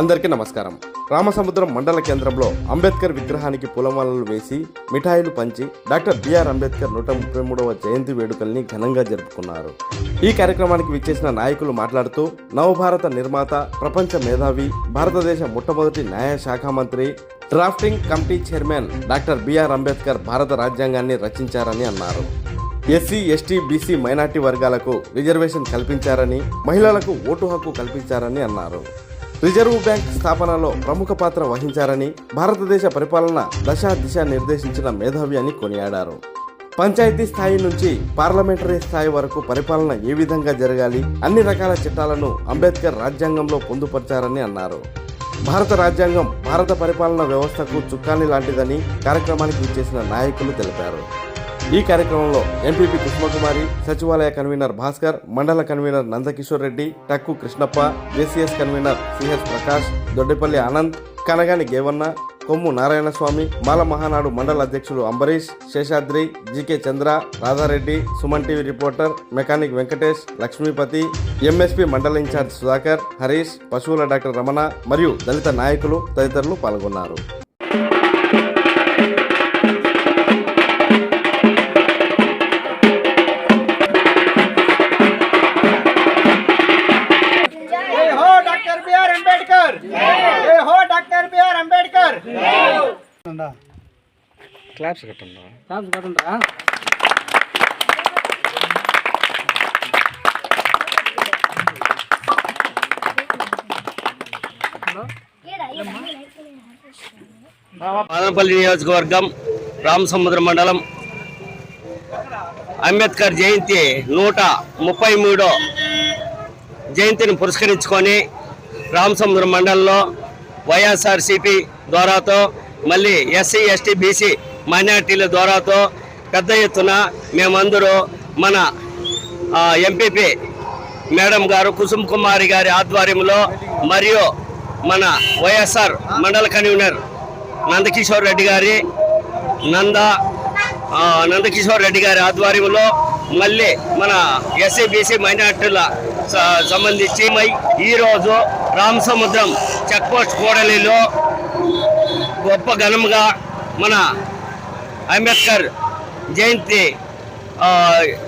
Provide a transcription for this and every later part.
అందరికీ నమస్కారం. రామసముద్రం మండల కేంద్రంలో అంబేద్కర్ విగ్రహానికి పూలమాలలు వేసి మిఠాయిలు పంచి డాక్టర్ బిఆర్ అంబేద్కర్ నూట ముప్పై మూడవ జయంతి వేడుకల్ని ఘనంగా జరుపుకున్నారు. ఈ కార్యక్రమానికి విచ్చేసిన నాయకులు మాట్లాడుతూ నవభారత నిర్మాత ప్రపంచ మేధావి భారతదేశ మొట్టమొదటి న్యాయ శాఖ మంత్రి drafting committee chairman doctor BR Ambedkar భారత రాజ్యాంగాన్ని రచించారని అన్నారు. ఎస్సీ ఎస్టీ బీసీ మైనార్టీ వర్గాలకు రిజర్వేషన్ కల్పించారని మహిళలకు ఓటు హక్కు కల్పించారని అన్నారు. రిజర్వ్ బ్యాంక్ స్థాపనలో ప్రముఖ పాత్ర వహించారని భారతదేశ పరిపాలన దశ దిశ నిర్దేశించిన మేధావి అని కొనియాడారు. పంచాయతీ స్థాయి నుంచి పార్లమెంటరీ స్థాయి వరకు పరిపాలన ఏ విధంగా జరగాలి అన్ని రకాల చట్టాలను అంబేద్కర్ రాజ్యాంగంలో పొందుపరిచారని అన్నారు. భారత రాజ్యాంగం భారత పరిపాలన వ్యవస్థకు చుక్కాని లాంటిదని కార్యక్రమానికి ఇచ్చేసిన నాయకులు తెలిపారు. ఈ కార్యక్రమంలో ఎంపీపీ కృష్ణకుమారి సచివాలయ convener Bhaskar mandal convener Nandakishore Reddy Takku Krishnappa JCS convener CH Prakash Doddipalli Anand Kanagani Gevanna Kommu Narayana Swamy Mala Mahanadu మండల అధ్యక్షులు Ambareesh Seshadri GK Chandra Radhareddy Suman TV reporter mechanic Venkatesh Lakshmipathi MSP మండల incharge Sudhakar Harish పశువుల doctor Ramana మరియు దళిత నాయకులు తదితరులు పాల్గొన్నారు. Claps కట్టండి. మదనపల్లి నియోజకవర్గం రామసముద్ర మండలం అంబేద్కర్ జయంతి నూట ముప్పై మూడో జయంతిని పురస్కరించుకొని రామసముద్రం మండలంలో వైఎస్ఆర్సిపి ద్వారాతో మళ్ళీ ఎస్సీ ఎస్టీ బీసీ మైనార్టీల ద్వారాతో పెద్ద ఎత్తున మేమందరూ మన ఎంపీపీ మేడం గారు కుసుమ్ కుమారి గారి ఆధ్వర్యంలో మరియు మన వైఎస్ఆర్ మండల కన్వీనర్ నందకిషోర్ రెడ్డి గారి నంద నందకిషోర్ రెడ్డి గారి ఆధ్వర్యంలో మళ్ళీ మన ఎస్సీ బీసీ మైనార్టీల స- సంబంధించి ఈరోజు రామసముద్రం చెక్పోస్ట్ కూడలిలో గొప్ప ఘనంగా మన అంబేద్కర్ జయంతి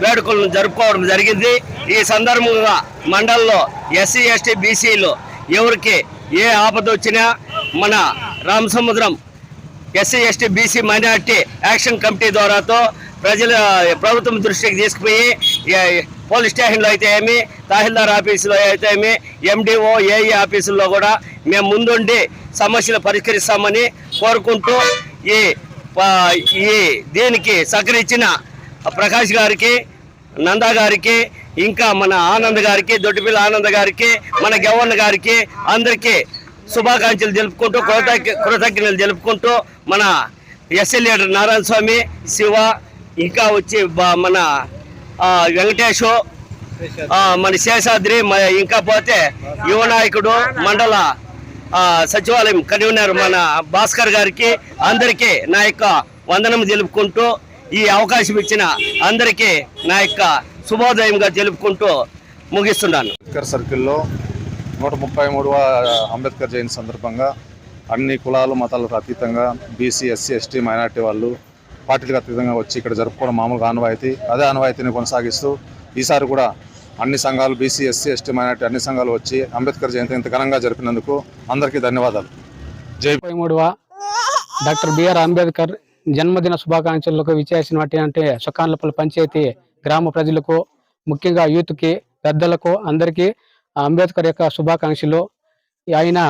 వేడుకలను జరుపుకోవడం జరిగింది. ఈ సందర్భంగా మండలంలో ఎస్సీ ఎస్టీ బీసీలు ఎవరికి ఏ ఆపద వచ్చినా మన Ramasamudram SC ST BC minority action committee ద్వారాతో ప్రజల ప్రభుత్వం దృష్టికి తీసుకుపోయి పోలీస్ స్టేషన్లో అయితే ఏమి తహసీల్దార్ ఆఫీసులో అయితే ఏమి ఎండిఓ ఏఈ ఆఫీసుల్లో కూడా మేము ముందుండి సమస్యలు పరిష్కరిస్తామని కోరుకుంటూ ఈ ఈ దీనికి సహకరించిన ప్రకాష్ గారికి నందా గారికి ఇంకా మన ఆనంద్ గారికి దొడ్డిపిల్ల ఆనంద్ గారికి మన గవర్న గారికి అందరికీ శుభాకాంక్షలు తెలుపుకుంటూ కృతజ్ఞ కృతజ్ఞతలు తెలుపుకుంటూ మన ఎస్ఎల్ లీడర్ నారాయణ స్వామి శివ ఇంకా వచ్చి మన వెంకటేష్ మన శేషాద్రి మ- ఇంకా పోతే యువనాయకుడు మండల సచివాలయం కన్వీనర్ మన భాస్కర్ గారికి అందరికీ నా యొక్క వందనం తెలుపుకుంటూ ఈ అవకాశం ఇచ్చిన అందరికీ నా యొక్క శుభోదయంగా తెలుపుకుంటూ ముగిస్తున్నాను. అంబేద్కర్ సర్కిల్లో నూట ముప్పై మూడవ అంబేద్కర్ జయంతి సందర్భంగా అన్ని కులాలు మతాలకు అతీతంగా బీసీ ఎస్సీ ఎస్టీ మైనార్టీ వాళ్ళు పార్టీలకు అతీతంగా వచ్చి ఇక్కడ జరుపుకోవడం మామూలుగా ఆనవాయితీ. అదే ఆనవాయితీని కొనసాగిస్తూ ఈసారి కూడా అన్ని సంఘాలు బీసీ ఎస్సీ ఎస్టీ మైనార్టీ అన్ని సంఘాలు వచ్చి అంబేద్కర్ జయంతి ఇంత ఘనంగా జరిపినందుకు అందరికీ ధన్యవాదాలు. జై మూడవ డాక్టర్ బిఆర్ అంబేద్కర్ జన్మదిన శుభాకాంక్షలకు విచ్చేసినటువంటి అంటే సుఖాన్లపల్లి పంచాయతీ గ్రామ ప్రజలకు ముఖ్యంగా యూత్కి పెద్దలకు అందరికీ అంబేద్కర్ యొక్క శుభాకాంక్షలు. ఆయన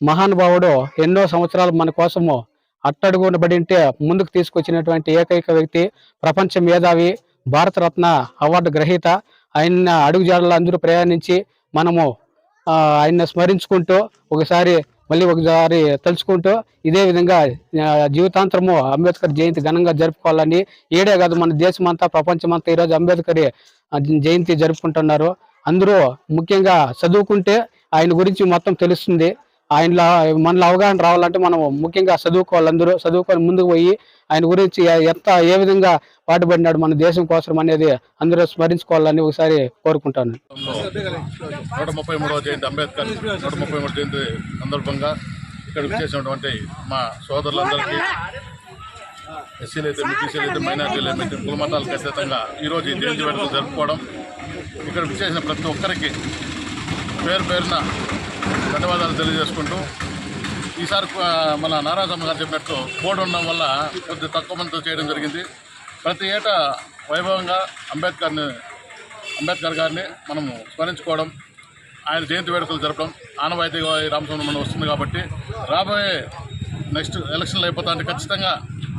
మహానుభావుడు ఎన్నో సంవత్సరాలు మన కోసము అట్టడుగునబడి ఉంటే ముందుకు తీసుకొచ్చినటువంటి ఏకైక వ్యక్తి ప్రపంచ మేధావి భారతరత్న అవార్డు గ్రహీత ఆయన అడుగుజాడలు అందరూ ప్రయాణించి మనము ఆయన్ని స్మరించుకుంటూ ఒకసారి మళ్ళీ ఒకసారి తలుచుకుంటూ ఇదే విధంగా జీవితాంతరము అంబేద్కర్ జయంతి ఘనంగా జరుపుకోవాలని ఏడే కాదు మన దేశమంతా ప్రపంచమంతా ఈరోజు అంబేద్కర్ జయంతి జరుపుకుంటున్నారు. అందరూ ముఖ్యంగా చదువుకుంటే ఆయన గురించి మొత్తం తెలుస్తుంది. ఆయనలో మనలో అవగాహన రావాలంటే మనం ముఖ్యంగా చదువుకోవాలందరూ చదువుకొని ముందుకు పోయి ఆయన గురించి ఎంత ఏ విధంగా పాటుపడినాడు మన దేశం కోసం అనేది అందరూ స్మరించుకోవాలని ఒకసారి కోరుకుంటాను. నూట ముప్పై మూడవ జయంతి అంబేద్కర్ నూట ముప్పై మూడు జయంతి సందర్భంగా ఇక్కడ విచ్చేసినటువంటి మా సోదరులందరికీ ఎస్సీలు అయితే బీసీలు అయితే మైనార్టీలు అయితే కుల మతాలకు ఈరోజు ఈ జయంతి వేడుకలు జరుపుకోవడం. ఇక్కడ విచ్చేసిన ప్రతి ఒక్కరికి పేరు పేరున ధన్యవాదాలు తెలియజేసుకుంటూ ఈసారి మన నారాయణ గారు చెప్పినట్టు బోర్డు ఉండడం వల్ల కొద్ది తక్కువ మందితో చేయడం జరిగింది. ప్రతి ఏటా వైభవంగా అంబేద్కర్ని అంబేద్కర్ గారిని మనము స్మరించుకోవడం ఆయన జయంతి వేడుకలు జరపడం ఆనవాయితీగా ఈ రామస్వామి మనం వస్తుంది కాబట్టి రాబోయే నెక్స్ట్ ఎలక్షన్లు అయిపోతా అంటే ఖచ్చితంగా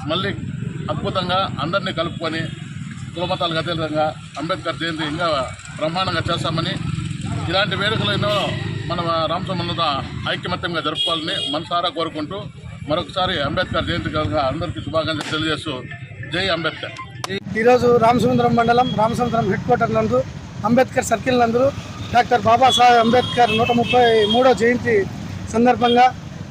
మళ్ళీ అద్భుతంగా అందరినీ కలుపుకొని కులమతాలకు అతీతంగా అంబేద్కర్ జయంతి ఇంకా బ్రహ్మాండంగా చేస్తామని ఇలాంటి వేడుకలు ఎన్నో మన రామస్వామి ఐక్యమత్యంగా జరుపుకోవాలని మనసారా కోరుకుంటూ మరొకసారి అంబేద్కర్ జయంతి కనుక అందరికీ శుభాకాంక్షలు తెలియజేస్తూ జై అంబేద్కర్. ఈరోజు రామసముద్రం మండలం రామసముద్రం హెడ్ క్వార్టర్ నందు అంబేద్కర్ సర్కిల్ నందు డాక్టర్ బాబాసాహెబ్ అంబేద్కర్ నూట ముప్పై మూడో జయంతి సందర్భంగా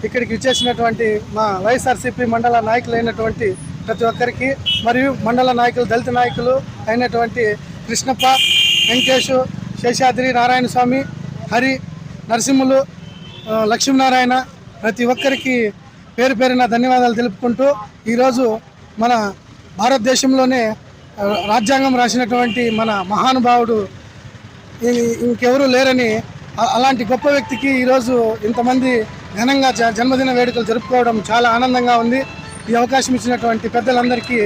ఇక్కడికి విచ్చేసినటువంటి మా వైఎస్ఆర్సీపీ మండల నాయకులైనటువంటి ప్రతి ఒక్కరికి మరియు మండల నాయకులు దళిత నాయకులు అయినటువంటి కృష్ణప్ప వెంకటేష్ శేషాద్రి నారాయణ స్వామి హరి నరసింహులు లక్ష్మీనారాయణ ప్రతి ఒక్కరికి పేరు పేరున ధన్యవాదాలు తెలుపుకుంటూ ఈరోజు మన భారతదేశంలోనే రాజ్యాంగం రాసినటువంటి మన మహానుభావుడు ఇంకెవరూ లేరని అలాంటి గొప్ప వ్యక్తికి ఈరోజు ఇంతమంది ఘనంగా జన్మదిన వేడుకలు జరుపుకోవడం చాలా ఆనందంగా ఉంది. ఈ అవకాశం ఇచ్చినటువంటి పెద్దలందరికీ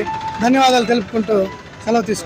ధన్యవాదాలు తెలుపుకుంటూ సెలవు తీసుకుంటాను